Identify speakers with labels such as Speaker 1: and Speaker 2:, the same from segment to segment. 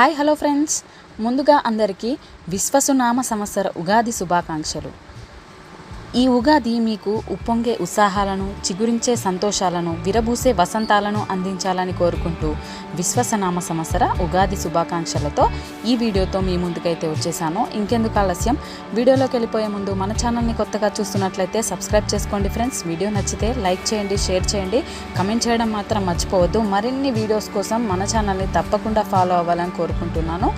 Speaker 1: Hi hello friends. ముందుగా అందరికీ విశ్వసునామ సంవత్సర ఉగాది శుభాకాంక్షలు. ఈ ఉగాది మీకు ఉప్పొంగే ఉత్సాహాలను చిగురించే సంతోషాలను విరబూసే వసంతాలను అందించాలని కోరుకుంటూ విశ్వసనామ సంవత్సర ఉగాది శుభాకాంక్షలతో ఈ వీడియోతో మీ ముందుకైతే వచ్చేసాను. ఇంకెందుకు ఆలస్యం? వీడియోలోకి వెళ్ళిపోయే ముందు మన ఛానల్ని కొత్తగా చూస్తున్నట్లయితే సబ్స్క్రైబ్ చేసుకోండి ఫ్రెండ్స్. వీడియో నచ్చితే లైక్ చేయండి షేర్ చేయండి. కమెంట్ చేయడం మాత్రం మర్చిపోవద్దు. మరిన్ని వీడియోస్ కోసం మన ఛానల్ని తప్పకుండా ఫాలో అవ్వాలని కోరుకుంటున్నాను.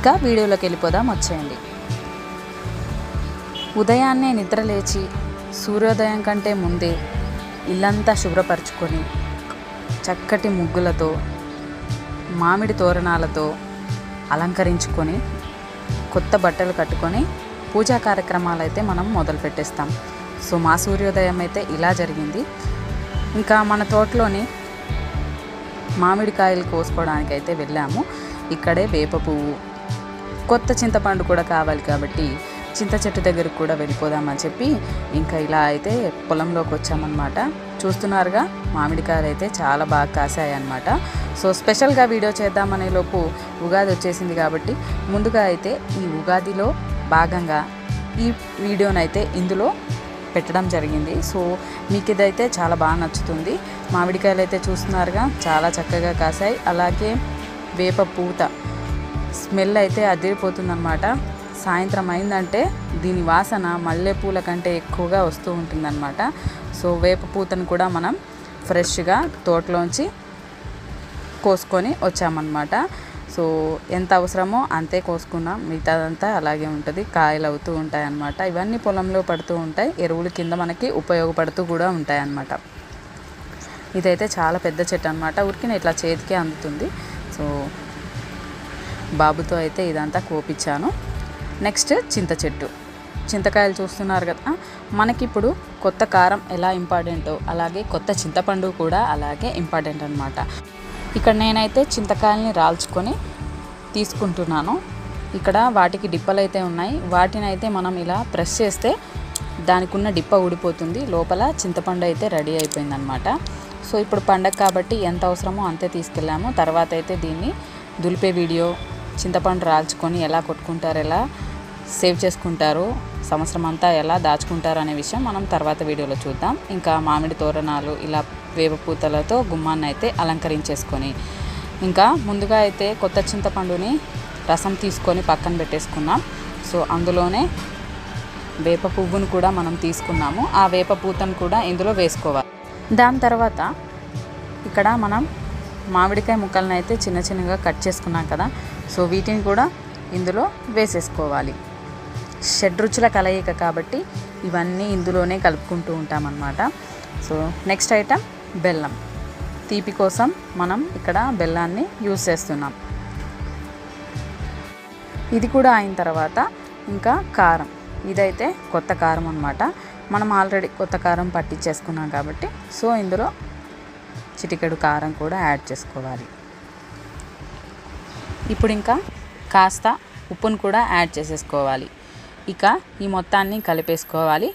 Speaker 1: ఇక వీడియోలోకి వెళ్ళిపోదాం. వచ్చేయండి. ఉదయాన్నే నిద్ర లేచి సూర్యోదయం కంటే ముందే ఇల్లంతా శుభ్రపరచుకొని చక్కటి ముగ్గులతో మామిడి తోరణాలతో అలంకరించుకొని కొత్త బట్టలు కట్టుకొని పూజా కార్యక్రమాలు అయితే మనం మొదలు పెట్టేస్తాం సో మా సూర్యోదయం అయితే ఇలా జరిగింది. ఇంకా మన తోటలోని మామిడికాయలు కోసుకోవడానికి అయితే వెళ్ళాము. ఇక్కడే వేప పువ్వు కొత్త చింతపండు కూడా కావాలి కాబట్టి చింత చెట్టు దగ్గరకు కూడా వెళ్ళిపోదామని చెప్పి ఇంకా ఇలా అయితే పొలంలోకి వచ్చామన్నమాట. చూస్తున్నారుగా మామిడికాయలు అయితే చాలా బాగా కాసాయి అనమాట సో స్పెషల్గా వీడియో చేద్దామనే లోపు ఉగాది వచ్చేసింది కాబట్టి ముందుగా అయితే ఈ ఉగాదిలో భాగంగా ఈ వీడియోనైతే ఇందులో పెట్టడం జరిగింది. సో మీకు ఇదైతే చాలా బాగా నచ్చుతుంది. మామిడికాయలు అయితే చూస్తున్నారుగా చాలా చక్కగా కాసాయి. అలాగే వేప పూత స్మెల్ అయితే అదిరిపోతుందన్నమాట. సాయంత్రం అయిందంటే దీని వాసన మల్లెపూల కంటే ఎక్కువగా వస్తూ ఉంటుందన్నమాట. సో వేప పూతను కూడా మనం ఫ్రెష్గా తోటలోంచి కోసుకొని వచ్చామన్నమాట. సో ఎంత అవసరమో అంతే కోసుకున్నాం. మిగతాదంతా అలాగే ఉంటుంది. కాయలు అవుతూ ఉంటాయి అన్నమాట ఇవన్నీ పొలంలో పడుతూ ఉంటాయి. ఎరువుల కింద మనకి ఉపయోగపడుతూ కూడా ఉంటాయి అన్నమాట ఇదైతే చాలా పెద్ద చెట్టు అనమాట ఉరికిన ఇట్లా చేతికే అందుతుంది. సో బాబుతో అయితే ఇదంతా కోపించాను. నెక్స్ట్ చింత చెట్టు. చింతకాయలు చూస్తున్నారు కదా. మనకిప్పుడు కొత్త కారం ఎలా ఇంపార్టెంటో అలాగే కొత్త చింతపండు కూడా అలాగే ఇంపార్టెంట్ అనమాట ఇక్కడ నేనైతే చింతకాయల్ని రాల్చుకొని తీసుకుంటున్నాను. ఇక్కడ వాటికి డిప్పలు అయితే ఉన్నాయి. వాటిని అయితే మనం ఇలా ప్రెస్ చేస్తే దానికి ఉన్న డిప్ప ఊడిపోతుంది. లోపల చింతపండు అయితే రెడీ అయిపోయిందనమాట సో ఇప్పుడు పండగ కాబట్టి ఎంత అవసరమో అంతే తీసుకెళ్ళాము. తర్వాత అయితే దీన్ని దులిపే వీడియో చింతపండు రాల్చుకొని ఎలా కొట్టుకుంటారు ఎలా సేవ్ చేసుకుంటారు సంవత్సరం అంతా ఎలా దాచుకుంటారు అనే విషయం మనం తర్వాత వీడియోలో చూద్దాం. ఇంకా మామిడి తోరణాలు ఇలా వేపపూతలతో గుమ్మాన్ని అయితే అలంకరించేసుకొని ఇంకా ముందుగా అయితే కొత్త చింతపండుని రసం తీసుకొని పక్కన పెట్టేసుకున్నాం. సో అందులోనే వేప పువ్వును కూడా మనం తీసుకున్నాము. ఆ వేప పూతను కూడా ఇందులో వేసుకోవాలి. దాని తర్వాత ఇక్కడ మనం మామిడికాయ ముక్కలను అయితే చిన్న చిన్నగా కట్ చేసుకున్నాం కదా. సో వీటిని కూడా ఇందులో వేసేసుకోవాలి. షడ్రుచుల కలయిక కాబట్టి ఇవన్నీ ఇందులోనే కలుపుకుంటూ ఉంటామన్నమాట. సో నెక్స్ట్ ఐటమ్ బెల్లం. తీపి కోసం మనం ఇక్కడ బెల్లాన్ని యూస్ చేస్తున్నాం. ఇది కూడా అయిన తర్వాత ఇంకా కారం. ఇదైతే కొత్త కారం అనమాట మనం ఆల్రెడీ కొత్త కారం పట్టించేసుకున్నాం కాబట్టి సో ఇందులో చిటికెడు కారం కూడా యాడ్ చేసుకోవాలి. ఇప్పుడు ఇంకా కాస్త ఉప్పును కూడా యాడ్ చేసేసుకోవాలి. ఇక ఈ మొత్తాన్ని కలిపేసుకోవాలి.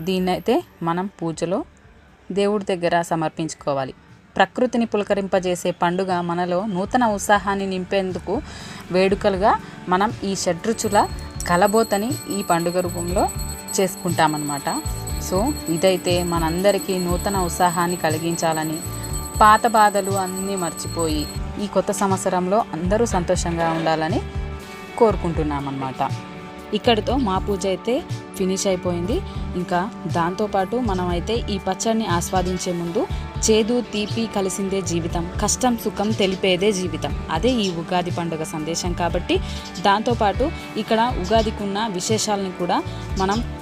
Speaker 1: దీన్నైతే మనం పూజలో దేవుడి దగ్గర సమర్పించుకోవాలి. ప్రకృతిని పులకరింపజేసే పండుగ మనలో నూతన ఉత్సాహాన్ని నింపేందుకు వేడుకలుగా మనం ఈ షడ్రుచుల కలబోతని ఈ పండుగ రూపంలో చేసుకుంటామన్నమాట. సో ఇదైతే మనందరికీ నూతన ఉత్సాహాన్ని కలిగించాలని పాత బాధలు అన్నీ మర్చిపోయి ఈ కొత్త సంవత్సరంలో అందరూ సంతోషంగా ఉండాలని కోరుకుంటున్నామన్నమాట. ఇక్కడితో మా పూజ అయితే ఫినిష్ అయిపోయింది. ఇంకా దాంతోపాటు మనమైతే ఈ పచ్చడిని ఆస్వాదించే ముందు చేదు తీపి కలిసిందే జీవితం కష్టం సుఖం తెలిపేదే జీవితం. అదే ఈ ఉగాది పండుగ సందేశం కాబట్టి దాంతోపాటు ఇక్కడ ఉగాదికి ఉన్న విశేషాలను కూడా మనం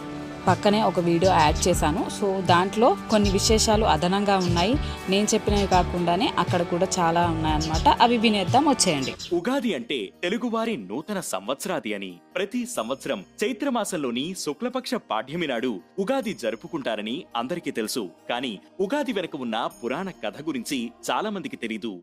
Speaker 1: పక్కనే ఒక వీడియో యాడ్ చేశాను. సో దాంట్లో కొన్ని విశేషాలు అదనంగా ఉన్నాయి. నేను చెప్పినవి కాకుండానే అక్కడ కూడా చాలా ఉన్నాయన్నమాట. అవి వినేద్దాం వచ్చేయండి.
Speaker 2: ఉగాది అంటే తెలుగువారి నూతన సంవత్సరాది అని ప్రతి సంవత్సరం చైత్రమాసంలోని శుక్లపక్ష పాఠ్యమి నాడు ఉగాది జరుపుకుంటారని అందరికీ తెలుసు. కానీ ఉగాది వెనుక ఉన్న పురాణ కథ గురించి చాలా మందికి తెలీదు.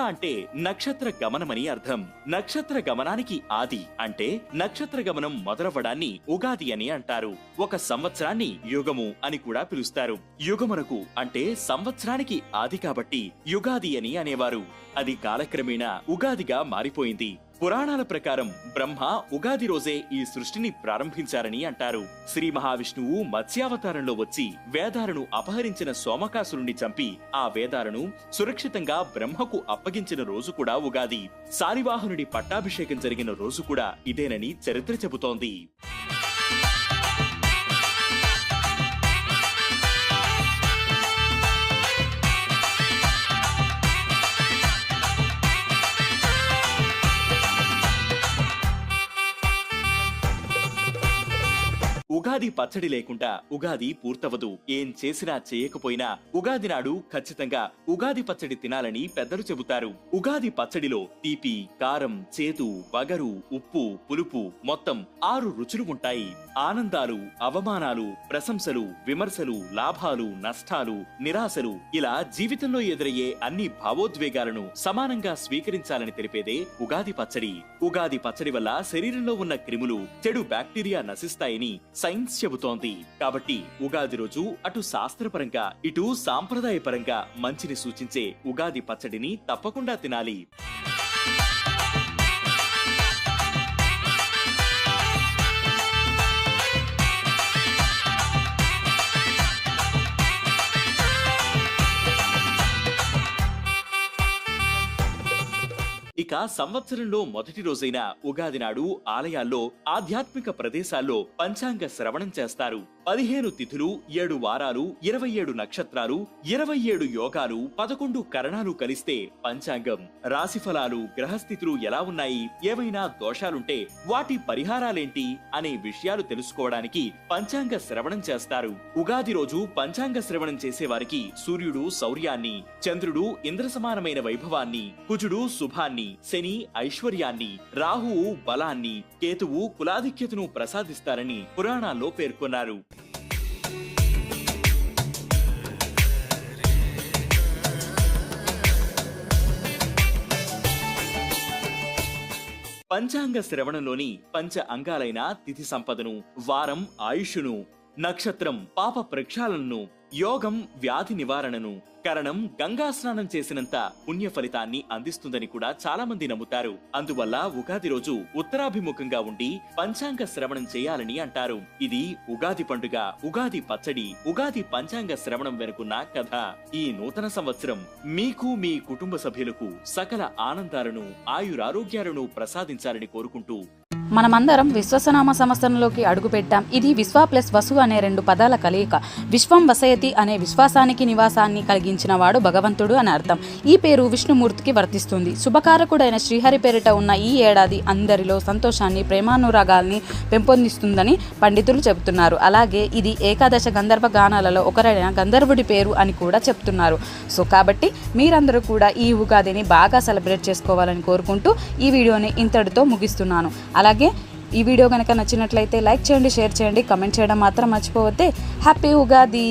Speaker 2: అంటే నక్షత్ర గమనమని అర్థం. నక్షత్ర గమనానికి ఆది అంటే నక్షత్ర గమనం మొదలవ్వడాన్ని ఉగాది అని అంటారు. ఒక సంవత్సరాన్ని యుగము అని కూడా పిలుస్తారు. యుగమునకు అంటే సంవత్సరానికి ఆది కాబట్టి యుగాది అని అనేవారు. అది కాలక్రమేణా ఉగాదిగా మారిపోయింది. పురాణాల ప్రకారం బ్రహ్మ ఉగాది రోజే ఈ సృష్టిని ప్రారంభించారని అంటారు. శ్రీ మహావిష్ణువు మత్స్యావతారంలో వచ్చి వేదాలను అపహరించిన సోమకాసురుణ్ణి చంపి ఆ వేదాలను సురక్షితంగా బ్రహ్మకు అప్పగించిన రోజు కూడా ఉగాది. శాలివాహనుడి పట్టాభిషేకం జరిగిన రోజు కూడా ఇదేనని చరిత్ర చెబుతోంది. ఉగాది పచ్చడి లేకుండా ఉగాది పూర్తవదు ఏం చేసినా చేయకపోయినా ఉగాది నాడు ఖచ్చితంగా ఉగాది పచ్చడి తినాలని పెద్దలు చెబుతారు. ఉగాది పచ్చడిలో తీపి కారం చేదు వగరు ఉప్పు పులుపు మొత్తం ఆరు రుచులు ఉంటాయి. ఆనందాలు అవమానాలు ప్రశంసలు విమర్శలు లాభాలు నష్టాలు నిరాశలు ఇలా జీవితంలో ఎదురయ్యే అన్ని భావోద్వేగాలను సమానంగా స్వీకరించాలని తెలిపేదే ఉగాది పచ్చడి. ఉగాది పచ్చడి వల్ల శరీరంలో ఉన్న క్రిములు చెడు బ్యాక్టీరియా నశిస్తాయని సైన్స్ చెబుతోంది. కాబట్టి ఉగాది రోజు అటు శాస్త్రపరంగా ఇటు సాంప్రదాయపరంగా మంచిని సూచించే ఉగాది పచ్చడిని తప్పకుండా తినాలి. ఇక సంవత్సరంలో మొదటి రోజైన ఉగాది నాడు ఆలయాల్లో ఆధ్యాత్మిక ప్రదేశాల్లో పంచాంగ శ్రవణం చేస్తారు. పదిహేను తిథులు ఏడు వారాలు ఇరవై ఏడు నక్షత్రాలు ఇరవై ఏడు యోగాలు పదకొండు కరణాలు కలిస్తే పంచాంగం. రాశిఫలాలు గ్రహస్థితులు ఎలా ఉన్నాయి ఏవైనా దోషాలుంటే వాటి పరిహారాలేంటి అనే విషయాలు తెలుసుకోవడానికి పంచాంగ శ్రవణం చేస్తారు. ఉగాది రోజు పంచాంగ శ్రవణం చేసేవారికి సూర్యుడు శౌర్యాన్ని చంద్రుడు ఇంద్ర సమానమైన వైభవాన్ని కుజుడు శుభాన్ని శని ఐశ్వర్యాన్ని రాహువు బలాన్ని కేతువు కులాధిక్యతను ప్రసాదిస్తారని పురాణాల్లో పేర్కొన్నారు. పంచాంగ శ్రవణంలోని పంచ అంగాలైన తిథి సంపదను వారం ఆయుషును నక్షత్రం పాప ప్రక్షాళనను యోగం వ్యాధి నివారణను కరణం గంగా స్నానం చేసినంత పుణ్య ఫలితాన్ని అందిస్తుందని కూడా చాలా మంది నమ్ముతారు. అందువల్ల ఉగాది రోజు ఉత్తరాభిముఖంగా ఉండి పంచాంగ శ్రవణం చేయాలని అంటారు. ఇది ఉగాది పండుగ ఉగాది పచ్చడి ఉగాది పంచాంగ శ్రవణం వెనుకున్న కథ. ఈ నూతన సంవత్సరం మీకు మీ కుటుంబ సభ్యులకు సకల ఆనందాలను ఆయురారోగ్యాలను ప్రసాదించాలని కోరుకుంటూ
Speaker 1: మనమందరం విశ్వసనామ సంస్థలోకి అడుగుపెట్టాం. ఇది విశ్వ ప్లస్ వసు అనే రెండు పదాల కలయిక. విశ్వం వసయతి అనే విశ్వాసానికి నివాసాన్ని కలిగించిన వాడు భగవంతుడు అని అర్థం. ఈ పేరు విష్ణుమూర్తికి వర్తిస్తుంది. శుభకారకుడైన శ్రీహరి పేరిట ఉన్న ఈ ఏడాది అందరిలో సంతోషాన్ని ప్రేమానురాగాల్ని పెంపొందిస్తుందని పండితులు చెబుతున్నారు. అలాగే ఇది ఏకాదశ గంధర్వ గానాలలో ఒకరైన గంధర్వుడి పేరు అని కూడా చెప్తున్నారు. సో కాబట్టి మీరందరూ కూడా ఈ ఉగాదిని బాగా సెలబ్రేట్ చేసుకోవాలని కోరుకుంటూ ఈ వీడియోని ఇంతటితో ముగిస్తున్నాను. అలాగే అలాగే ఈ వీడియో కనుక నచ్చినట్లయితే లైక్ చేయండి షేర్ చేయండి కమెంట్ చేయడం మాత్రం మర్చిపోవద్దే. హ్యాపీ ఉగాది!